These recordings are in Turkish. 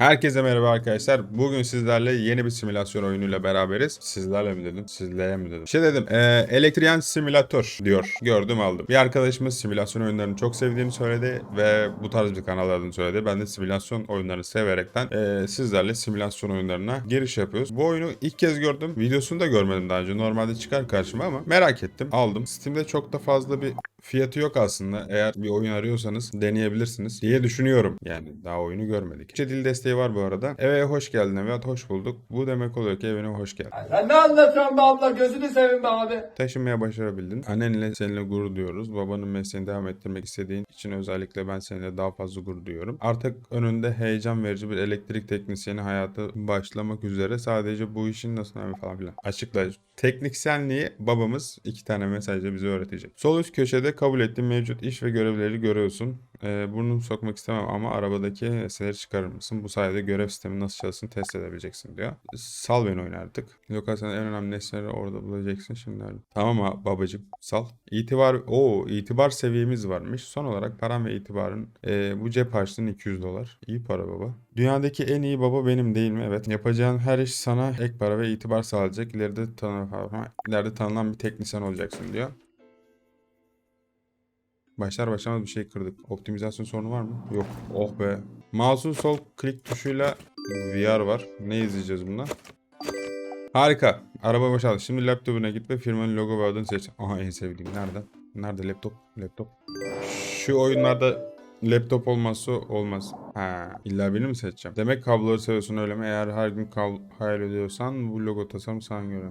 Herkese merhaba arkadaşlar. Bugün sizlerle yeni bir simülasyon oyunuyla beraberiz. Sizlerle mi dedim? Sizlere mi dedim? Şey dedim. E, elektriyen simülatör diyor. Gördüm aldım. Bir arkadaşımız simülasyon oyunlarını çok sevdiğini söyledi ve bu tarz bir kanal adını söyledi. Ben de simülasyon oyunlarını severekten e, sizlerle simülasyon oyunlarına giriş yapıyoruz. Bu oyunu ilk kez gördüm. Videosunu da görmedim daha önce. Normalde çıkar karşıma ama merak ettim. Aldım. Steam'de çok da fazla bir fiyatı yok aslında. Eğer bir oyun arıyorsanız deneyebilirsiniz diye düşünüyorum. Yani daha oyunu görmedik. Dil desteği var bu arada. Eve hoş geldin evet hoş bulduk. Bu demek oluyor ki evine hoş geldin. Sen ne anlatıyorsun be abla gözünü seveyim be abi. Taşınmaya başarabildin. Annenle seninle gurur duyuyoruz. Babanın mesleğini devam ettirmek istediğin için özellikle ben seninle daha fazla gurur duyuyorum. Artık önünde heyecan verici bir elektrik teknisyeni hayatı başlamak üzere. Sadece bu işin nasıl falan filan. Açıkla. Tekniksenliği babamız iki tane mesajla bize öğretecek. Sol üst köşede kabul ettiğin mevcut iş ve görevleri görüyorsun. Ee, burnunu sokmak istemem ama arabadaki nesneleri çıkarır mısın? Bu sayede görev sistemi nasıl çalıştığını test edebileceksin diyor. Sal beni oyna artık. Lokasyonun en önemli nesneleri orada bulacaksın şimdi. Tamam ha babacım sal. İtibar, o itibar seviyemiz varmış. Son olarak param ve itibarın ee, bu cep harçlığın 200 dolar. İyi para baba. Dünyadaki en iyi baba benim değil mi? Evet. Yapacağın her iş sana ek para ve itibar sağlayacak. İleride, tanı ileride tanınan bir teknisyen olacaksın diyor. Başlar başlamaz bir şey kırdık. Optimizasyon sorunu var mı? Yok. Oh be. Mouse'un sol klik tuşuyla VR var. Ne izleyeceğiz bundan? Harika. Araba boşaldı. Şimdi laptopuna git ve firmanın logo ve adını seç. Aha en sevdiğim. Nerede? Nerede laptop? Laptop. Şu oyunlarda laptop olmazsa olmaz. Ha, illa birini mi seçeceğim? Demek kabloları seviyorsun öyle mi? Eğer her gün kal hayal ediyorsan bu logo tasarım sana göre.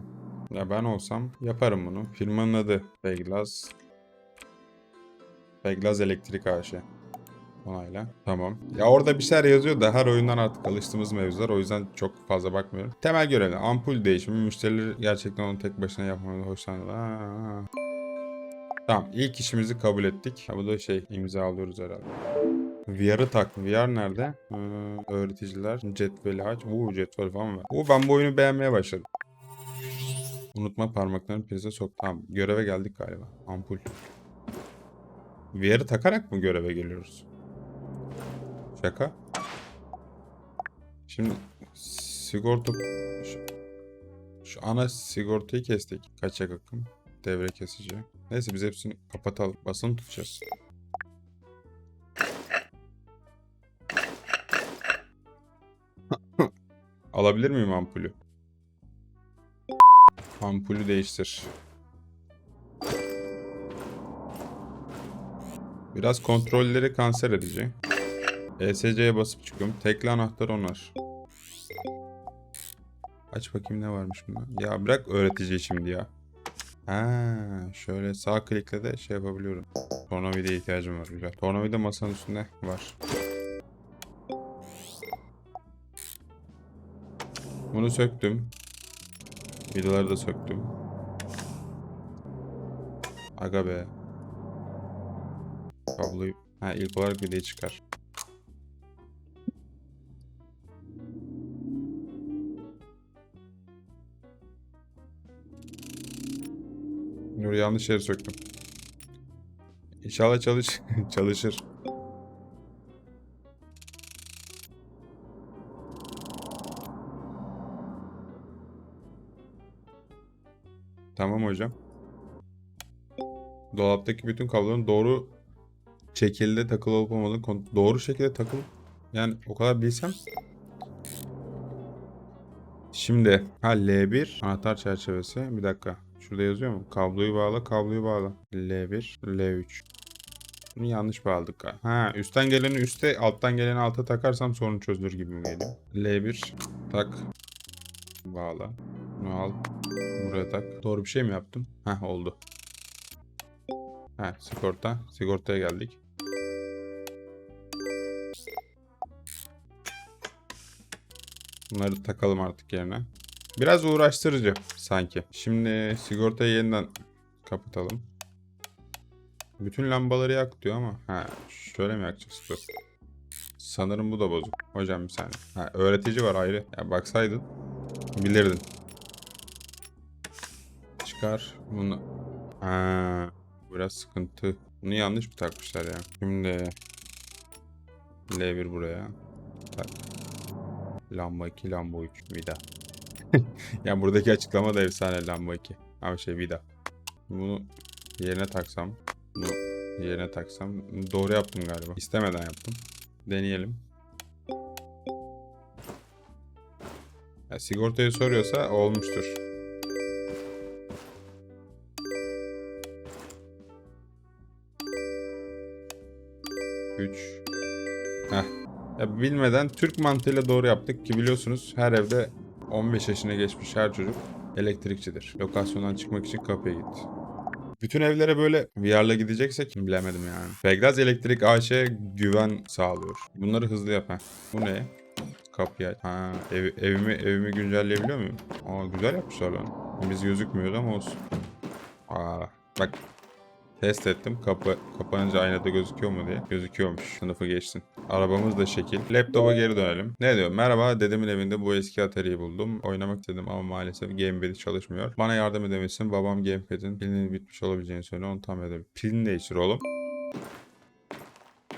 Ya ben olsam yaparım bunu. Firmanın adı Beglaz. Beglaz Elektrik AŞ. Onayla. Tamam. Ya orada bir şeyler yazıyor da her oyundan artık alıştığımız mevzular. O yüzden çok fazla bakmıyorum. Temel görevler. Ampul değişimi. Müşteriler gerçekten onu tek başına yapmamada hoşlanıyor. Aa. Tamam. ilk işimizi kabul ettik. Ha, bu da şey imza alıyoruz herhalde. VR'ı tak. VR nerede? Ee, öğreticiler. Cetveli aç. Uuu cetvel falan var. Oo, ben bu oyunu beğenmeye başladım. Unutma parmaklarını prize sok. Tamam. Göreve geldik galiba. Ampul. VR'ı takarak mı göreve geliyoruz? Şaka. Şimdi sigorta şu, şu ana sigortayı kestik. Kaçak akım. Devre kesici. Neyse biz hepsini kapatalım. Basını tutacağız. Alabilir miyim ampulü? Ampulü değiştir. Biraz kontrolleri kanser edici. ESC'ye basıp çıkıyorum. Tekli anahtar onar. Aç bakayım ne varmış bunda. Ya bırak öğretici şimdi ya. Ha, şöyle sağ klikle de şey yapabiliyorum. Tornavida ihtiyacım var güzel. Tornavida masanın üstünde var. Bunu söktüm. Vidaları da söktüm. Aga be. Kabloyu... Ha ilk olarak vidayı çıkar. Dur yanlış yere söktüm. İnşallah çalış çalışır. Tamam hocam. Dolaptaki bütün kabloların doğru şekilde takılı olup olmadığını doğru şekilde takılı yani o kadar bilsem. Şimdi ha L1 anahtar çerçevesi. Bir dakika şurada yazıyor mu? Kabloyu bağla kabloyu bağla. L1 L3 bunu yanlış bağladık galiba. Ha üstten geleni üste alttan geleni alta takarsam sorun çözülür gibi mi geliyor? L1 tak. Bağla. Bunu al. Buraya tak. Doğru bir şey mi yaptım? Ha oldu. Ha sigorta. Sigortaya geldik Bunları takalım artık yerine. Biraz uğraştırıcı sanki. Şimdi sigortayı yeniden kapatalım. Bütün lambaları yak diyor ama. Ha şöyle mi yakacağız? Dur. Sanırım bu da bozuk. Hocam bir saniye. Ha, öğretici var ayrı. Ya baksaydın bilirdin. Çıkar bunu. Ha, biraz sıkıntı. Bunu yanlış mı takmışlar ya? Şimdi L1 buraya. Tak. Lamba 2, lamba 3. Vida. yani buradaki açıklama da efsane lamba 2. Ama şey vida. Bunu yerine taksam. Bunu yerine taksam. Doğru yaptım galiba. İstemeden yaptım. Deneyelim. Ya, sigortayı soruyorsa olmuştur. Üç. Heh. Ya bilmeden Türk mantığıyla doğru yaptık ki biliyorsunuz her evde 15 yaşına geçmiş her çocuk elektrikçidir. Lokasyondan çıkmak için kapıya git. Bütün evlere böyle VR'la gideceksek bilemedim yani. Begraz Elektrik AŞ güven sağlıyor. Bunları hızlı yap ha. Bu ne? Kapıyı. Ha, ev, evimi, evimi güncelleyebiliyor muyum? Aa güzel yapmışlar lan. Biz gözükmüyordu ama olsun. Aa, bak Test ettim. Kapı kapanınca aynada gözüküyor mu diye. Gözüküyormuş. Sınıfı geçsin. Arabamız da şekil. Laptopa geri dönelim. Ne diyor? Merhaba dedemin evinde bu eski Atari'yi buldum. Oynamak istedim ama maalesef gamepad'i çalışmıyor. Bana yardım edebilirsin. Babam gamepad'in pilinin bitmiş olabileceğini söylüyor. Onu tam edelim. Pilini değiştir oğlum.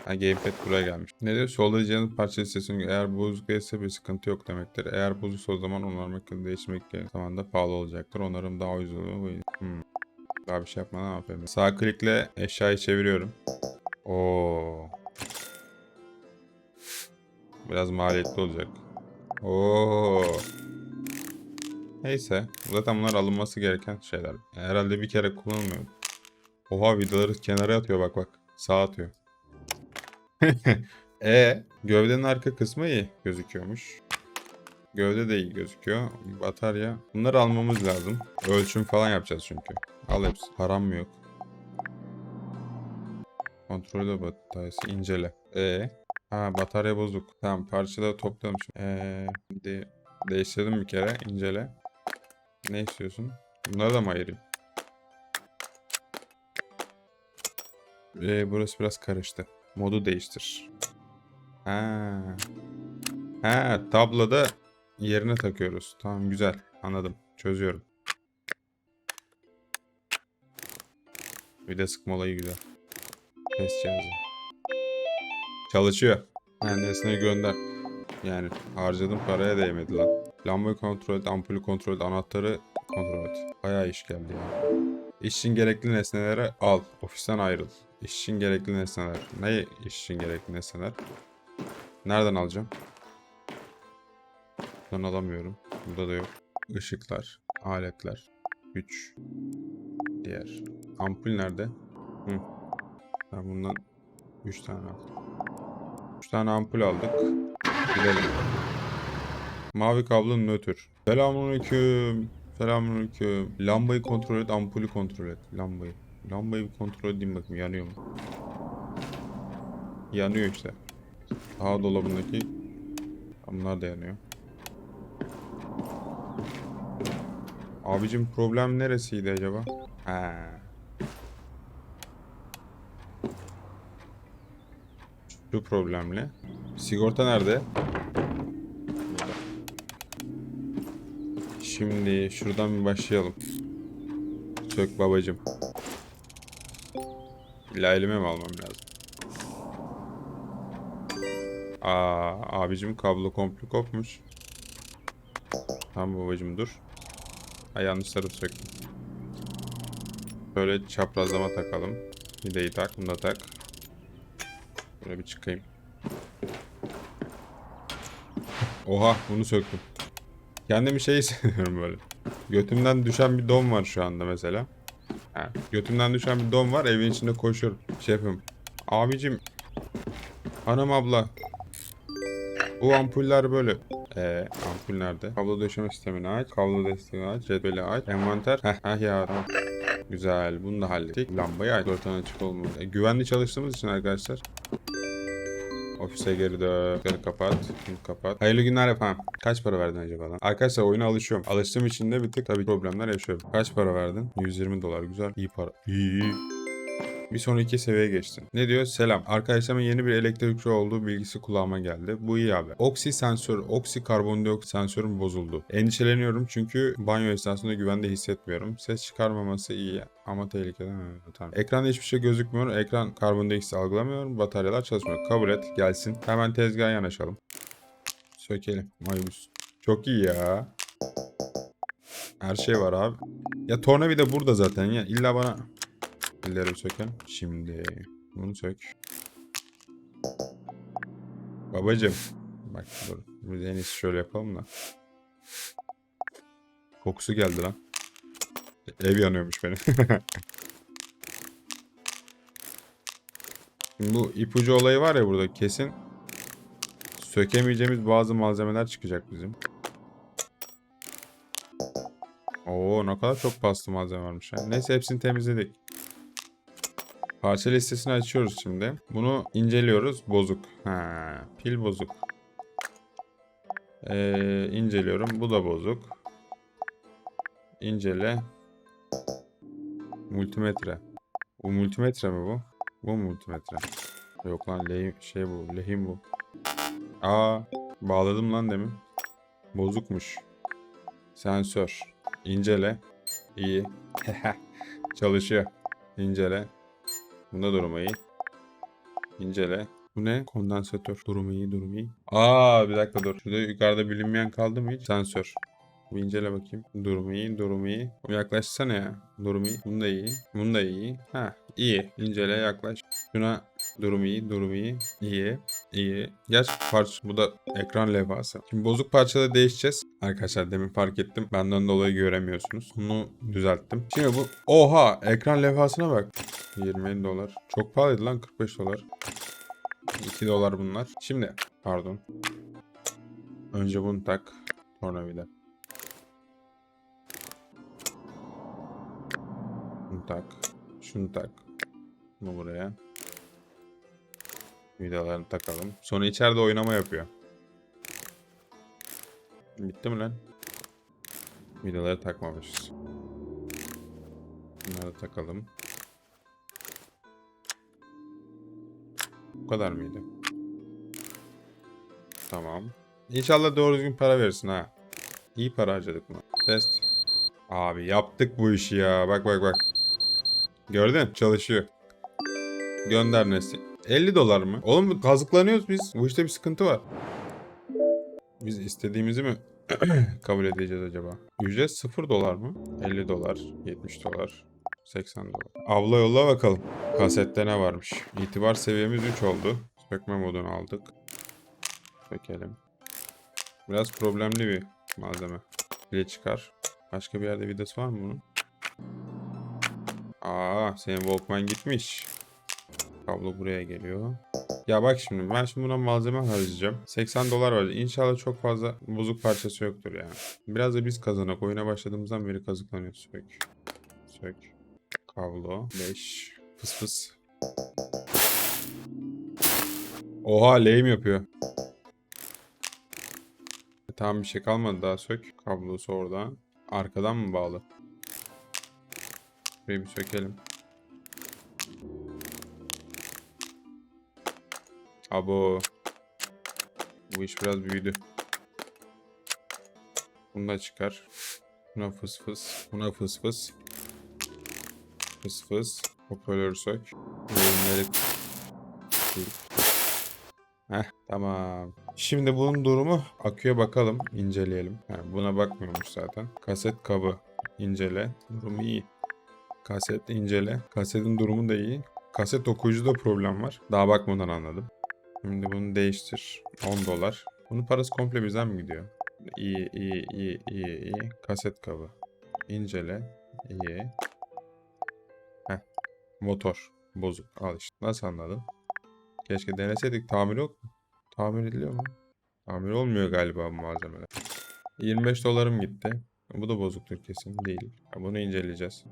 Ha, gamepad buraya gelmiş. Ne diyor? Sollayacağınız parça listesini eğer bozuk değilse bir sıkıntı yok demektir. Eğer bozuksa o zaman onarmak değiştirmek zaman da pahalı olacaktır. Onarım daha ucuz olur. Hmm. Daha bir şey yapmadan aferin. Sağ klikle eşyayı çeviriyorum. Oo. Biraz maliyetli olacak. Oo. Neyse. Zaten bunlar alınması gereken şeyler. Herhalde bir kere kullanılmıyor. Oha vidaları kenara atıyor bak bak. Sağa atıyor. e gövdenin arka kısmı iyi gözüküyormuş. Gövde de iyi gözüküyor. Batarya. Bunları almamız lazım. Ölçüm falan yapacağız çünkü. Al hepsi. Param mı yok? Kontrolü bataryası incele. E Ha batarya bozuk. Tamam parçaları topladım şimdi. Eee de değiştirdim bir kere. incele. Ne istiyorsun? Bunları da mı ayırayım? Ee, burası biraz karıştı. Modu değiştir. Ha. Ha tabloda yerine takıyoruz. Tamam güzel. Anladım. Çözüyorum. Bir de sıkma olayı güzel. Test cihazı. Çalışıyor. Ha, nesneyi gönder. Yani harcadığım paraya değmedi lan. Lambayı kontrol et, ampulü kontrol et, anahtarı kontrol et. Bayağı iş geldi ya. İş için gerekli nesneleri al. Ofisten ayrıl. İş için gerekli nesneler. Ne iş için gerekli nesneler? Nereden alacağım? Buradan alamıyorum. Burada da yok. Işıklar, aletler, güç, diğer. Ampul nerede? Hı. Ben bundan 3 tane aldım. 3 tane ampul aldık. Gidelim. Mavi kablo nötr. Selamünaleyküm. Selamünaleyküm. Lambayı kontrol et, ampulü kontrol et. Lambayı. Lambayı bir kontrol edeyim bakayım yanıyor mu? Yanıyor işte. Daha dolabındaki bunlar da yanıyor. Abicim problem neresiydi acaba? Ha. Şu problemli. Sigorta nerede? Şimdi şuradan bir başlayalım. Sök babacım. İlla elime mi almam lazım? Aa, abicim kablo komple kopmuş. Tamam babacım dur. Ha yanlış tarafı söktüm. Böyle çaprazlama takalım. Videyi tak, bunu da tak. Böyle bir çıkayım. Oha bunu söktüm. Kendimi şey hissediyorum böyle. Götümden düşen bir don var şu anda mesela. Ha, götümden düşen bir don var evin içinde koşuyorum. Şey yapıyorum. Abicim. Hanım abla. Bu ampuller böyle. Eee ampul nerede? Kablo döşeme sistemini aç. Kablo desteğini aç. Cetveli aç. Envanter. Heh, heh ya tamam. Güzel. Bunu da hallettik. Lambayı aç. Ortadan açık olmalı. E, güvenli çalıştığımız için arkadaşlar. Ofise geri dön. Geri kapat. Bunu kapat. Hayırlı günler efendim. Kaç para verdin acaba lan? Arkadaşlar oyuna alışıyorum. Alıştığım için de bir tık tabii problemler yaşıyorum. Kaç para verdin? 120 dolar. Güzel. İyi para. İyi iyi. Bir sonraki seviyeye geçtin. Ne diyor? Selam. Arkadaşlarımın yeni bir elektrikçi olduğu bilgisi kulağıma geldi. Bu iyi haber. Oksi sensör, oksi karbondioksit sensörüm bozuldu. Endişeleniyorum çünkü banyo esnasında güvende hissetmiyorum. Ses çıkarmaması iyi ama tehlikeli. Ha, tamam. Ekranda hiçbir şey gözükmüyor. Ekran karbondioksit algılamıyor. Bataryalar çalışmıyor. Kabul et. Gelsin. Hemen tezgaha yanaşalım. Sökelim. Maymus. Çok iyi ya. Her şey var abi. Ya tornavida burada zaten ya. İlla bana... Elleri sökelim. Şimdi bunu sök. Babacım. Bak dur. Biz en iyisi şöyle yapalım da. Kokusu geldi lan. Ev yanıyormuş benim. Şimdi bu ipucu olayı var ya burada kesin sökemeyeceğimiz bazı malzemeler çıkacak bizim. Oo ne kadar çok paslı malzeme varmış. ya. Neyse hepsini temizledik. Parça listesini açıyoruz şimdi. Bunu inceliyoruz. Bozuk. Ha, pil bozuk. Ee, inceliyorum. Bu da bozuk. İncele. Multimetre. Bu multimetre mi bu? Bu mu multimetre? Yok lan lehim, şey bu. Lehim bu. Aa bağladım lan demin. Bozukmuş. Sensör. İncele. İyi. Çalışıyor. İncele. Bunda durumu iyi. İncele. Bu ne? Kondansatör. Durumu iyi, durumu iyi. Aa bir dakika dur. Şurada yukarıda bilinmeyen kaldı mı hiç? Sensör. Bir incele bakayım. Durumu iyi, durumu iyi. Yaklaşsana ya. Durumu iyi. Bunda iyi. Bunda iyi. Ha iyi. İncele yaklaş. Şuna durum iyi, durum iyi. İyi, iyi. Yaş parça. Bu da ekran levhası. Şimdi bozuk parçada değişeceğiz. Arkadaşlar demin fark ettim. Benden dolayı göremiyorsunuz. Bunu düzelttim. Şimdi bu... Oha! Ekran levhasına bak. 20 dolar. Çok pahalıydı lan 45 dolar. 2 dolar bunlar. Şimdi pardon. Önce bunu tak. Tornavida. Bunu tak. Şunu tak. Bunu buraya. Vidalarını takalım. Sonra içeride oynama yapıyor. Bitti mi lan? Vidaları takmamışız. Bunları takalım. Bu kadar mıydı? Tamam. İnşallah doğru düzgün para verirsin ha. İyi para harcadık mı? Test. Abi yaptık bu işi ya. Bak bak bak. Gördün? Çalışıyor. Gönder nesli. 50 dolar mı? Oğlum kazıklanıyoruz biz. Bu işte bir sıkıntı var. Biz istediğimizi mi kabul edeceğiz acaba? Ücret 0 dolar mı? 50 dolar, 70 dolar, 80 dolar. Abla yolla bakalım. Kasette ne varmış? İtibar seviyemiz 3 oldu. Sökme modunu aldık. Sökelim. Biraz problemli bir malzeme. Bile çıkar. Başka bir yerde vidası var mı bunun? Aa, senin Walkman gitmiş. Kablo buraya geliyor. Ya bak şimdi ben şimdi buna malzeme harcayacağım. 80 dolar var. İnşallah çok fazla bozuk parçası yoktur yani. Biraz da biz kazanak. Oyuna başladığımızdan beri kazıklanıyor. Sök. Sök. Kablo. 5. Fıs fıs. Oha lehim yapıyor. E, tamam bir şey kalmadı daha sök. Kablosu orada. Arkadan mı bağlı? Şurayı bir sökelim. Abo. Bu iş biraz büyüdü. Bunu da çıkar. Buna fıs fıs. Buna fıs fıs. Fıs fıs. Hoparlörü sök. Ürünleri Heh tamam. Şimdi bunun durumu aküye bakalım. inceleyelim. Yani buna bakmıyormuş zaten. Kaset kabı. incele. Durumu iyi. Kaset incele. Kasetin durumu da iyi. Kaset okuyucuda problem var. Daha bakmadan anladım. Şimdi bunu değiştir. 10 dolar. Bunun parası komple bizden mi gidiyor? İyi, iyi, iyi, iyi, iyi. Kaset kabı. İncele. İyi. Heh. Motor. Bozuk. Al işte. Nasıl anladın? Keşke deneseydik. Tamir yok mu? Tamir ediliyor mu? Tamir olmuyor galiba bu malzemeler. 25 dolarım gitti. Bu da bozuktur kesin. Değil. Bunu inceleyeceğiz.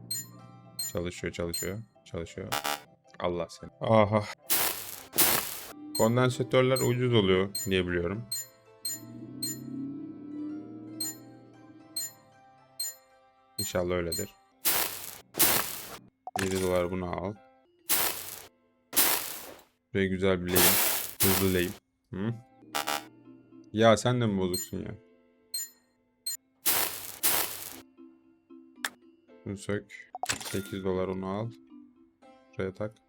Çalışıyor, çalışıyor. Çalışıyor. Allah seni. Aha. Kondansatörler ucuz oluyor diye biliyorum. İnşallah öyledir. 7 dolar bunu al. Ve güzel bir lehim. Hızlı lehim. Hı? Ya sen de mi bozuksun ya? Bunu sök. 8 dolar onu al. Şuraya tak.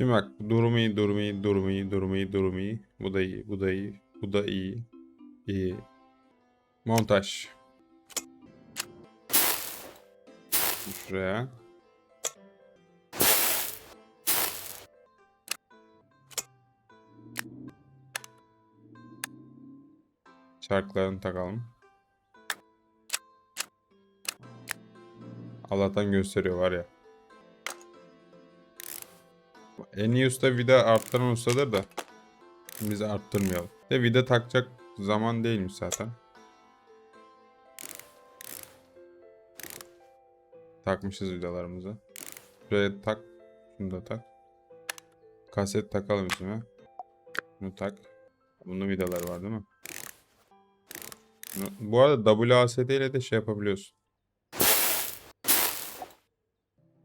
Şimdi bak durumu iyi, durumu iyi, durumu iyi, durumu iyi, durumu iyi. Bu da iyi, bu da iyi, bu da iyi. İyi. Montaj. Şuraya. Şarkılarını takalım. Allah'tan gösteriyor var ya. En iyi vida arttıran ustadır da. Biz arttırmayalım. De vida takacak zaman değilmiş zaten. Takmışız vidalarımızı. Şuraya tak. Şunu da tak. Kaset takalım üstüne. Bunu tak. Bunun vidaları var değil mi? Bu arada WASD ile de şey yapabiliyorsun.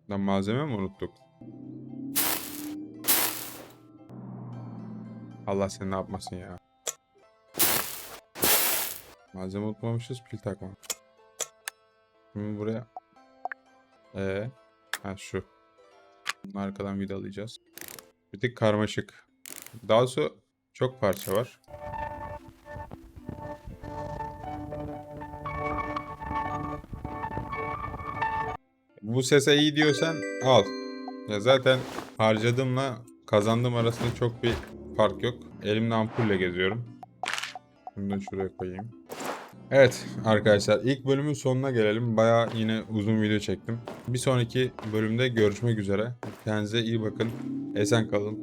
Lan malzeme mi unuttuk? Allah seni ne yapmasın ya. Malzeme unutmamışız pil takma. Şimdi buraya. Ee, ha şu. Bunu arkadan vidalayacağız. Bir tık karmaşık. Daha doğrusu çok parça var. Bu sese iyi diyorsan al. Ya zaten harcadığımla kazandığım arasında çok bir fark yok. Elimde ampulle geziyorum. Bunu da şuraya koyayım. Evet arkadaşlar ilk bölümün sonuna gelelim. Baya yine uzun video çektim. Bir sonraki bölümde görüşmek üzere. Kendinize iyi bakın. Esen kalın.